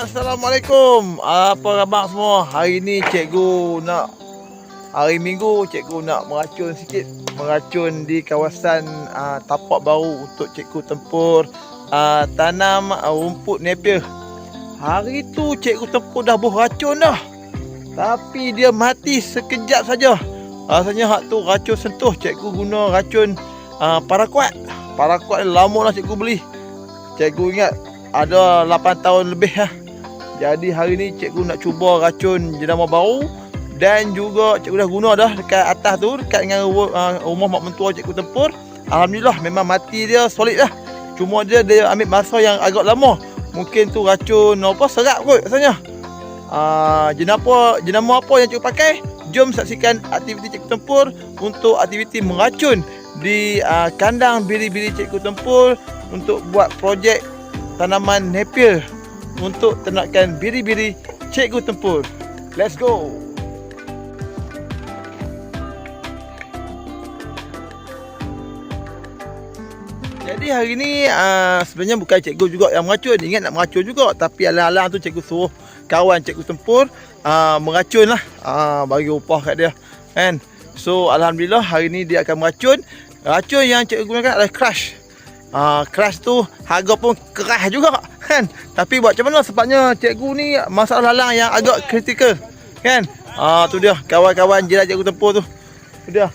Assalamualaikum. Apa khabar semua? Hari ni cikgu nak hari Minggu cikgu nak meracun sikit, meracun di kawasan uh, tapak baru untuk cikgu tempur uh, tanam uh, rumput Napier. Hari tu cikgu tempur dah buh racun dah. Tapi dia mati sekejap saja. Rasanya hak tu racun sentuh cikgu guna racun uh. Paraquat ni lama dah cikgu beli. Cikgu ingat ada 8 tahun lebih lah. Jadi hari ni cikgu nak cuba racun jenama baru dan juga cikgu dah guna dah dekat atas tu dekat dengan uh, rumah mak mentua cikgu tempur. Alhamdulillah memang mati dia solid lah. Cuma dia dia ambil masa yang agak lama. Mungkin tu racun apa serap kot rasanya. Uh, jenama jenama apa yang cikgu pakai? Jom saksikan aktiviti cikgu tempur untuk aktiviti meracun di uh, kandang biri-biri cikgu tempur untuk buat projek tanaman Napier untuk ternakan biri-biri cikgu tempur. Let's go! Jadi hari ni uh, sebenarnya bukan cikgu juga yang meracun. Ingat nak meracun juga. Tapi alang-alang tu cikgu suruh kawan cikgu tempur uh, meracun lah. Uh, bagi upah kat dia. Kan? So Alhamdulillah hari ni dia akan meracun. Racun yang cikgu gunakan adalah crush. Uh, crush tu harga pun keras juga kan. Tapi buat macam mana sebabnya cikgu ni masalah lalang yang agak kritikal kan. Ah tu dia kawan-kawan jiran cikgu tempur tu. Tu dia.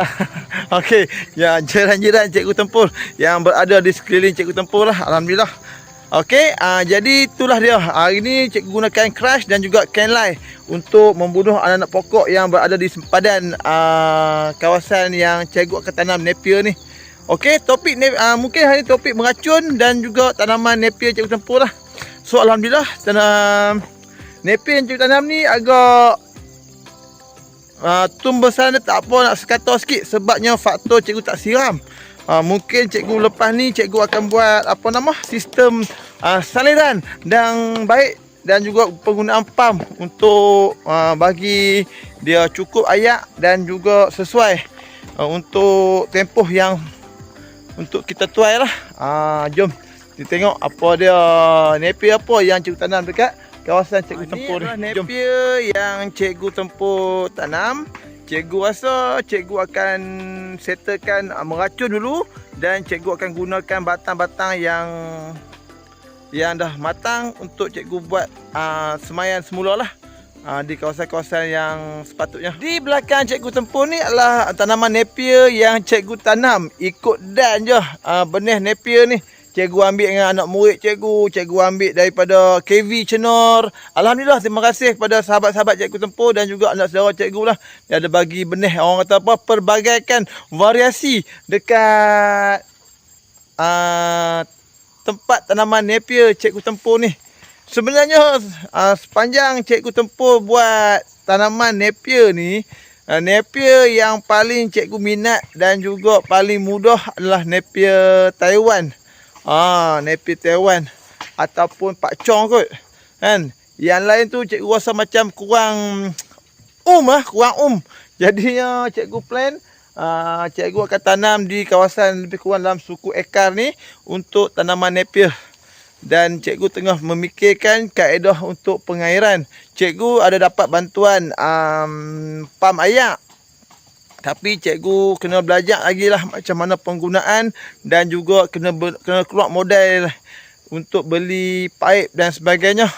Okey, yang jiran-jiran cikgu tempur yang berada di sekeliling cikgu tempur lah alhamdulillah. Okey, uh, jadi itulah dia. Hari ni cikgu gunakan crush dan juga canlai untuk membunuh anak-anak pokok yang berada di sempadan uh, kawasan yang cikgu akan tanam Napier ni. Okey, topik ni uh, mungkin hari ni topik meracun dan juga tanaman Napier cikgu tempur lah. So alhamdulillah tanam Napier yang cikgu tanam ni agak uh, tumbuhan dia tak apa nak sekata sikit sebabnya faktor cikgu tak siram. Uh, mungkin cikgu lepas ni cikgu akan buat apa nama sistem uh, saliran dan baik dan juga penggunaan pam untuk uh, bagi dia cukup ayak dan juga sesuai uh, untuk tempoh yang untuk kita tuai lah. Ah, jom kita tengok apa dia napier apa yang cikgu tanam dekat kawasan cikgu ah, tempur ni. Napier yang cikgu tempur tanam. Cikgu rasa cikgu akan settlekan uh, meracun dulu dan cikgu akan gunakan batang-batang yang yang dah matang untuk cikgu buat uh, semayan semula lah uh, di kawasan-kawasan yang sepatutnya. Di belakang cikgu tempur ni adalah tanaman napier yang cikgu tanam ikut dan je uh, benih napier ni. Cikgu ambil dengan anak murid cikgu, cikgu ambil daripada KV Cenor. Alhamdulillah terima kasih kepada sahabat-sahabat cikgu tempur dan juga anak saudara cikgu lah. Dia ada bagi benih orang kata apa, perbagaikan variasi dekat uh, tempat tanaman napier cikgu tempur ni. Sebenarnya uh, sepanjang cikgu tempur buat tanaman Napier ni, uh, Napier yang paling cikgu minat dan juga paling mudah adalah Napier Taiwan. Ah, Napier Taiwan ataupun Pak Chong kot. Kan? Yang lain tu cikgu rasa macam kurang um ah, kurang um. Jadinya cikgu plan uh, cikgu akan tanam di kawasan lebih kurang dalam suku ekar ni untuk tanaman Napier dan cikgu tengah memikirkan kaedah untuk pengairan. Cikgu ada dapat bantuan um, pam ayak. Tapi cikgu kena belajar lagi lah macam mana penggunaan dan juga kena ber, kena keluar modal untuk beli pipe dan sebagainya.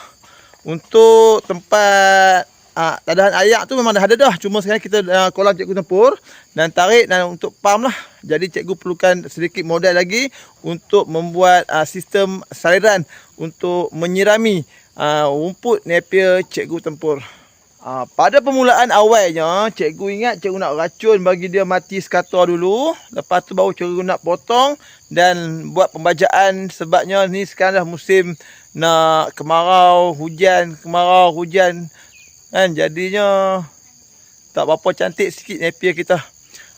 Untuk tempat Ah, tadahan ayak tu memang dah ada dah. Cuma sekarang kita uh, kolam cikgu tempur dan tarik dan untuk pam lah. Jadi cikgu perlukan sedikit modal lagi untuk membuat uh, sistem saliran untuk menyirami uh, rumput Napier cikgu tempur. Uh, pada permulaan awalnya, cikgu ingat cikgu nak racun bagi dia mati sekata dulu. Lepas tu baru cikgu nak potong dan buat pembajaan sebabnya ni sekarang dah musim nak kemarau, hujan, kemarau, hujan. Kan jadinya tak berapa cantik sikit napier kita.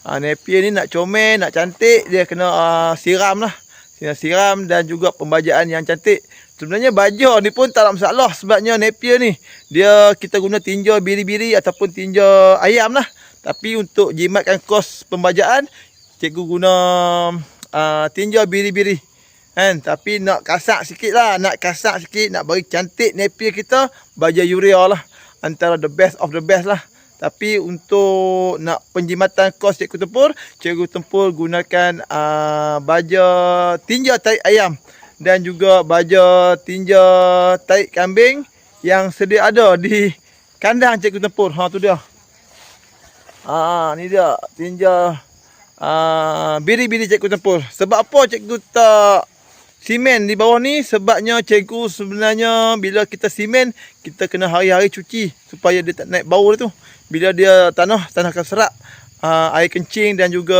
Ha, napier ni nak comel, nak cantik, dia kena uh, siram lah. Kena siram dan juga pembajaan yang cantik. Sebenarnya baju ni pun tak ada masalah sebabnya napier ni. Dia kita guna tinja biri-biri ataupun tinja ayam lah. Tapi untuk jimatkan kos pembajaan, cikgu guna uh, tinja biri-biri. Kan? Tapi nak kasak sikit lah. Nak kasak sikit. Nak bagi cantik napier kita. Baja urea lah. Antara the best of the best lah. Tapi untuk nak penjimatan kos cikgu tempur. Cikgu tempur gunakan uh, baja tinja taik ayam. Dan juga baja tinja taik kambing. Yang sedia ada di kandang cikgu tempur. Ha tu dia. Ah, ni dia tinja uh, biri-biri cikgu tempur. Sebab apa cikgu tak simen di bawah ni sebabnya cikgu sebenarnya bila kita simen kita kena hari-hari cuci supaya dia tak naik bau dia tu. Bila dia tanah tanah akan serap uh, air kencing dan juga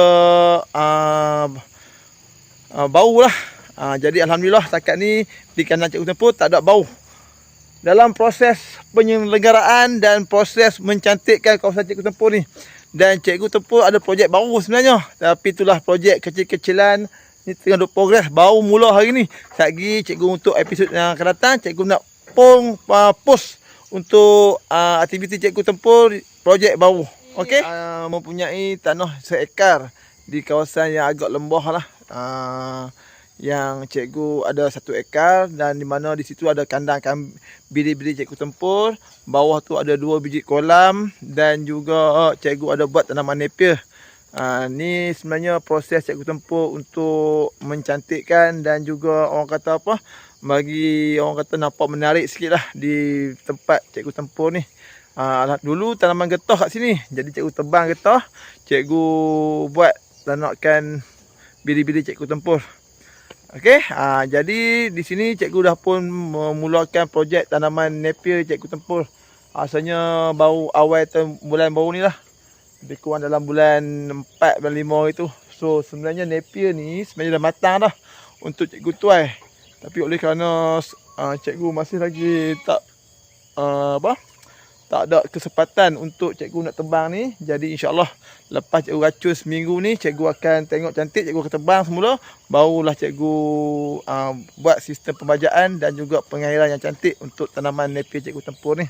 uh, uh, bau lah. Uh, jadi Alhamdulillah takat ni di kandang cikgu tempur tak ada bau. Dalam proses penyelenggaraan dan proses mencantikkan kawasan cikgu tempur ni. Dan cikgu tempur ada projek baru sebenarnya tapi itulah projek kecil-kecilan ni tengah duk progress. Baru mula hari ni lagi cikgu untuk episod yang akan datang. Cikgu nak pong uh, post untuk uh, aktiviti cikgu tempur projek baru. Okey? Uh, mempunyai tanah seekar di kawasan yang agak lembah lah. Uh, yang cikgu ada satu ekar dan di mana di situ ada kandang biri-biri cikgu tempur. Bawah tu ada dua biji kolam dan juga uh, cikgu ada buat tanaman napier Ha, ni sebenarnya proses cikgu tempuh untuk mencantikkan dan juga orang kata apa bagi orang kata nampak menarik sikit lah di tempat cikgu tempuh ni. Ha, dulu tanaman getah kat sini. Jadi cikgu tebang getah. Cikgu buat tanakan biri-biri cikgu tempuh. Okey, ha, jadi di sini cikgu dah pun memulakan projek tanaman napier cikgu tempuh. Asalnya baru awal bulan baru ni lah lebih kurang dalam bulan 4 bulan 5 itu. So sebenarnya napier ni sebenarnya dah matang dah untuk cikgu tuai. Tapi oleh kerana uh, cikgu masih lagi tak uh, apa? Tak ada kesempatan untuk cikgu nak tebang ni. Jadi insya-Allah lepas cikgu racun seminggu ni cikgu akan tengok cantik cikgu akan tebang semula barulah cikgu uh, buat sistem pembajaan dan juga pengairan yang cantik untuk tanaman napier cikgu tempur ni.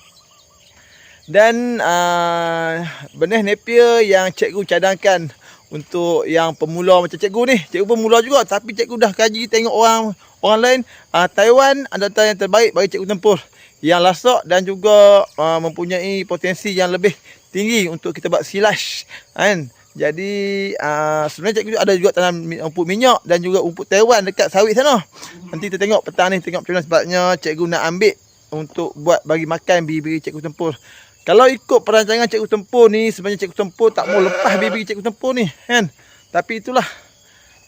Dan uh, benih napier yang cikgu cadangkan untuk yang pemula macam cikgu ni. Cikgu pemula juga tapi cikgu dah kaji tengok orang orang lain. Uh, Taiwan adalah yang terbaik bagi cikgu tempur. Yang lasak dan juga uh, mempunyai potensi yang lebih tinggi untuk kita buat silash. Kan? Jadi uh, sebenarnya cikgu ada juga tanam umput minyak dan juga umput Taiwan dekat sawit sana. Nanti kita tengok petang ni tengok macam mana sebabnya cikgu nak ambil untuk buat bagi makan bibir cikgu tempur. Kalau ikut perancangan cikgu tempur ni sebenarnya cikgu tempur tak mau lepas bibi cikgu tempur ni kan. Tapi itulah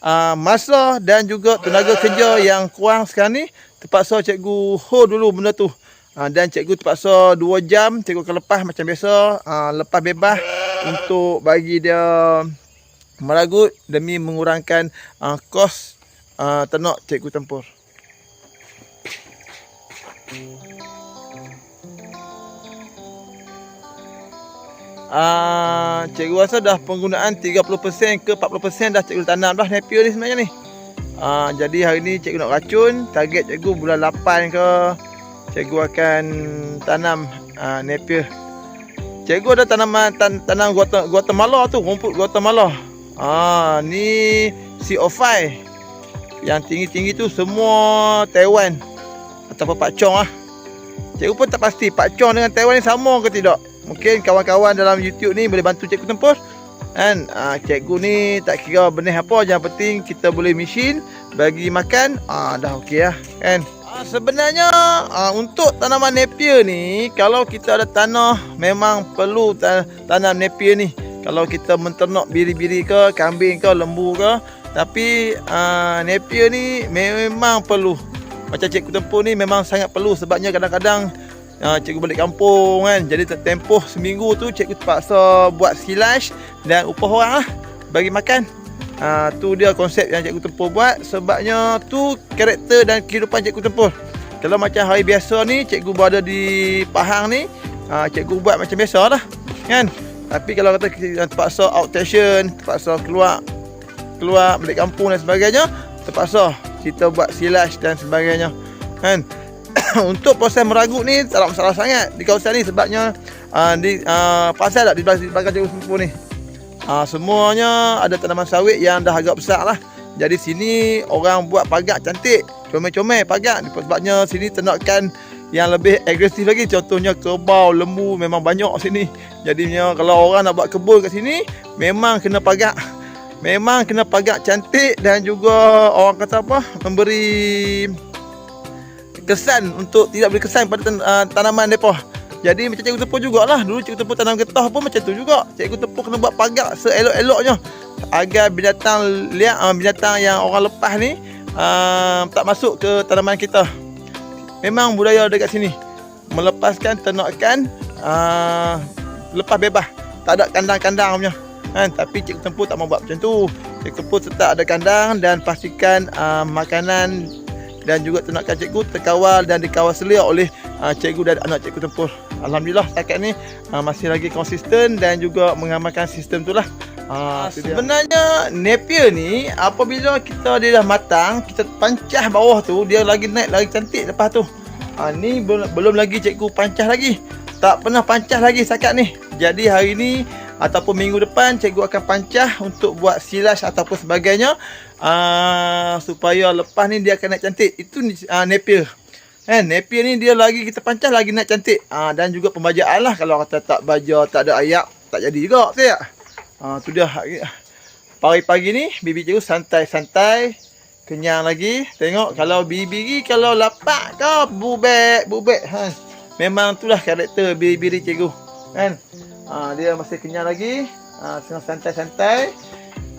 uh, masa dan juga tenaga kerja yang kurang sekarang ni terpaksa cikgu hold dulu benda tu. Uh, dan cikgu terpaksa 2 jam cikgu akan lepas macam biasa uh, lepas bebas untuk bagi dia meragut demi mengurangkan uh, kos uh, ternak cikgu tempur. Uh, cikgu rasa dah penggunaan 30% ke 40% dah cikgu tanam dah napier ni sebenarnya ni. Uh, jadi hari ni cikgu nak racun, target cikgu bulan 8 ke cikgu akan tanam uh, napier. Cikgu ada tanaman tan, tanam Guatemala tu, rumput Guatemala. Ah uh, ni CO5. Yang tinggi-tinggi tu semua Taiwan ataupun Pak Chong ah. Cikgu pun tak pasti Pak Chong dengan Taiwan ni sama ke tidak. Mungkin kawan-kawan dalam YouTube ni boleh bantu cikgu tempur. Kan? Ha, cikgu ni tak kira benih apa. Yang penting kita boleh mesin bagi makan. Ha, dah okey lah. Kan? Ha, sebenarnya ha, untuk tanaman napier ni. Kalau kita ada tanah memang perlu tanam napier ni. Kalau kita menternak biri-biri ke, kambing ke, lembu ke. Tapi ha, napier ni memang perlu. Macam cikgu tempur ni memang sangat perlu. Sebabnya kadang-kadang uh, cikgu balik kampung kan. Jadi tempoh seminggu tu cikgu terpaksa buat silash dan upah orang lah bagi makan. Uh, tu dia konsep yang cikgu tempuh buat sebabnya tu karakter dan kehidupan cikgu tempuh kalau macam hari biasa ni cikgu berada di Pahang ni uh, cikgu buat macam biasa lah kan? Tapi kalau kata terpaksa outstation terpaksa keluar keluar balik kampung dan sebagainya terpaksa kita buat silash dan sebagainya kan untuk proses meragut ni tak ada masalah sangat di kawasan ni sebabnya uh, di uh, pasal tak di belakang cikgu sempur ni uh, semuanya ada tanaman sawit yang dah agak besar lah Jadi sini orang buat pagak cantik. Comel-comel pagak. Sebabnya sini tenakkan yang lebih agresif lagi. Contohnya kerbau, lembu memang banyak sini. Jadinya kalau orang nak buat kebun kat sini, memang kena pagak. Memang kena pagak cantik dan juga orang kata apa? Memberi kesan untuk tidak beri kesan pada tan- uh, tanaman mereka. Jadi macam cikgu tepuk jugalah. Dulu cikgu tepuk tanam getah pun macam tu juga. Cikgu tepuk kena buat pagak seelok-eloknya agar binatang liar uh, binatang yang orang lepas ni uh, tak masuk ke tanaman kita. Memang budaya dekat sini melepaskan ternakan uh, lepas bebas. Tak ada kandang-kandang punya. Kan? Tapi cikgu tempur tak mau buat macam tu. Cikgu tempur tetap ada kandang dan pastikan uh, makanan dan juga ternakan cikgu terkawal dan dikawal selia oleh uh, cikgu dan anak cikgu tempur. Alhamdulillah setakat ni uh, masih lagi konsisten dan juga mengamalkan sistem tu lah. Uh, sebenarnya Napier ni apabila kita dia dah matang, kita pancah bawah tu dia lagi naik lagi cantik lepas tu. Uh, ni belum, belum lagi cikgu pancah lagi. Tak pernah pancah lagi setakat ni. Jadi hari ni ataupun minggu depan cikgu akan pancah untuk buat silas ataupun sebagainya uh, supaya lepas ni dia akan naik cantik. Itu uh, Napier. Kan Napier ni dia lagi kita pancah lagi naik cantik. Uh, dan juga pembajaan lah kalau kata tak baja tak ada ayak tak jadi juga saya. Uh, tu dia pagi-pagi ni bibi cikgu santai-santai kenyang lagi. Tengok kalau bibi ni kalau lapak ke bubek bubek ha. Memang itulah karakter bibi cikgu. Kan? Uh, dia masih kenyang lagi. Uh, tengah santai-santai.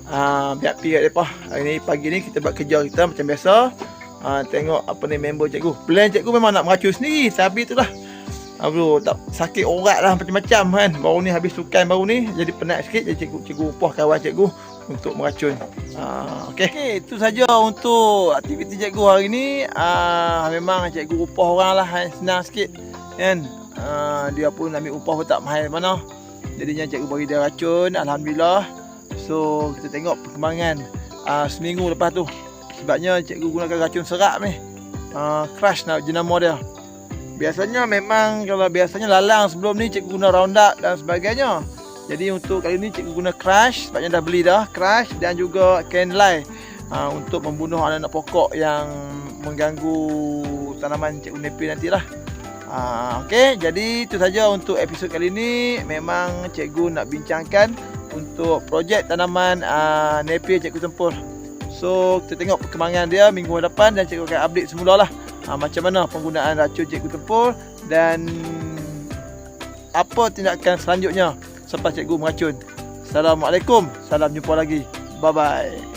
Uh, biar pergi depa. Hari ni pagi ni kita buat kerja kita macam biasa. Uh, tengok apa ni member cikgu. Plan cikgu memang nak meracun sendiri. Tapi itulah. Uh, bro, tak sakit orat lah macam-macam kan. Baru ni habis sukan baru ni. Jadi penat sikit. Jadi cikgu, cikgu upah kawan cikgu untuk meracun. Uh, okay. okay. Itu saja untuk aktiviti cikgu hari ni. Uh, memang cikgu upah orang lah. Kan. Senang sikit. Kan. Uh, dia pun ambil upah pun tak mahal mana. Jadinya cikgu bagi dia racun. Alhamdulillah. So kita tengok perkembangan uh, seminggu lepas tu. Sebabnya cikgu gunakan racun serak ni. Uh, crush nak jenama dia. Biasanya memang kalau biasanya lalang sebelum ni cikgu guna roundup dan sebagainya. Jadi untuk kali ni cikgu guna crush sebabnya dah beli dah crush dan juga canlai uh, untuk membunuh anak-anak pokok yang mengganggu tanaman cikgu nepi nantilah. Uh, Okey, jadi itu saja untuk episod kali ini. Memang cikgu nak bincangkan untuk projek tanaman uh, Napier cikgu tempur. So, kita tengok perkembangan dia minggu depan dan cikgu akan update semula lah uh, macam mana penggunaan racun cikgu tempur dan apa tindakan selanjutnya selepas cikgu meracun. Assalamualaikum. Salam jumpa lagi. Bye-bye.